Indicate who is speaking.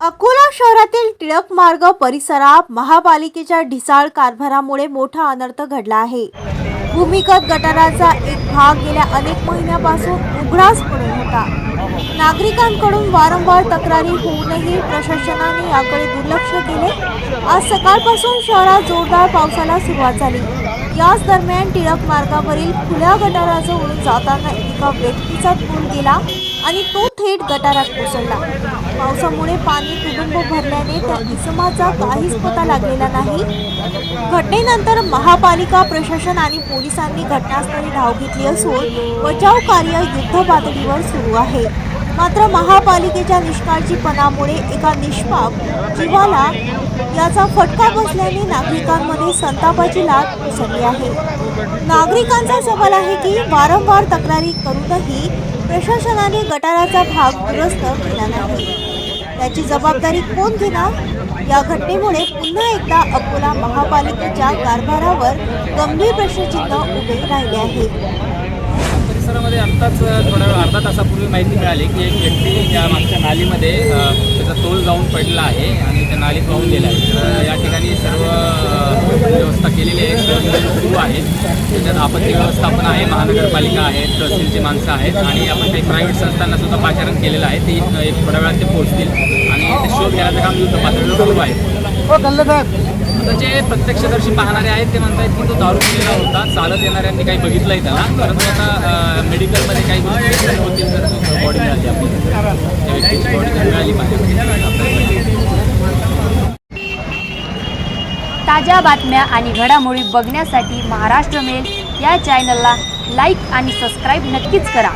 Speaker 1: अकोला शहरातील टिळक मार्ग परिसरात महापालिकेच्या ढिसाळ कारभारामुळे मोठा अनर्थ घडला आहे. भूमिगत गटाराचा एक भाग गेल्या अनेक महिन्यापासून उघडाच पडून होता. नागरिकांकडून वारंवार तक्रारी होऊनही प्रशासनाने याकडे दुर्लक्ष केले. आज सकाळपासून शहरात जोरदार पावसाला सुरुवात झाली. याच दरम्यान टिळक मार्गावरील खुल्या गटाराजवळ जाताना एका व्यक्तीचा पूल गेला आणि तो थेट गटारात कोसळला. पावसामुळे पाणी तुडुंब भरल्याने त्या इसमाचा काहीच पता लागलेला नाही. घटनेनंतर महापालिका प्रशासन आणि पोलिसांनी घटनास्थळी धाव घेतली असून बचाव कार्य युद्ध पातळीवर सुरू आहे. मात्र महापालिकेच्या निष्काळजीपणामुळे एका निष्पाप जीवाला याचा फटका बसल्याने नागरिकांमध्ये संतापाची लाट उसळली आहे. नागरिकांचा सवाल आहे की वारंवार तक्रारी करूनही प्रशासनाने गटाराचा भाग दुरुस्त केला नाही. त्याची जबाबदारी कोण घेणार? या घटनेमुळे पुन्हा एकदा अकोला महापालिकेच्या कारभारावर गंभीर प्रश्नचिन्ह उभे राहिले आहे.
Speaker 2: परिसरामध्ये आत्ताच थोड्या वेळ अर्धा तासापूर्वी माहिती मिळाली की एक व्यक्ती या मागच्या नालीमध्ये त्याचा तोल जाऊन पडला आहे आणि त्या नालीत वाहून गेला आहे. तर या ठिकाणी सर्व व्यवस्था केलेली आहे. सुरू आहे. त्याच्यात आपत्ती व्यवस्थापन आहे महानगरपालिका आहे तहसीलची माणसं आहेत आणि आपण काही प्रायव्हेट संस्थांना सुद्धा पाचारण केलेलं आहे. ते एक थोड्या वेळात ते पोहोचतील आणि ते शोध घेण्याचं काम युद्ध पातळीवर सुरू आहे. हो, आता जे प्रत्यक्षदर्शी पाहणारे आहेत ते म्हणतात की तो दारू पिलेला होता चालत येणाऱ्यांनी काही बघितलंय त्याला. परंतु आता मेडिकलमध्ये काही गोष्टी होतील तर बॉडी मिळाली बॉडी मिळाली पाहिजे
Speaker 3: ताज्या बातम्या आणि घडामोडी बघण्यासाठी महाराष्ट्र मेल या चॅनलला लाईक आणि सबस्क्राईब नक्कीच करा.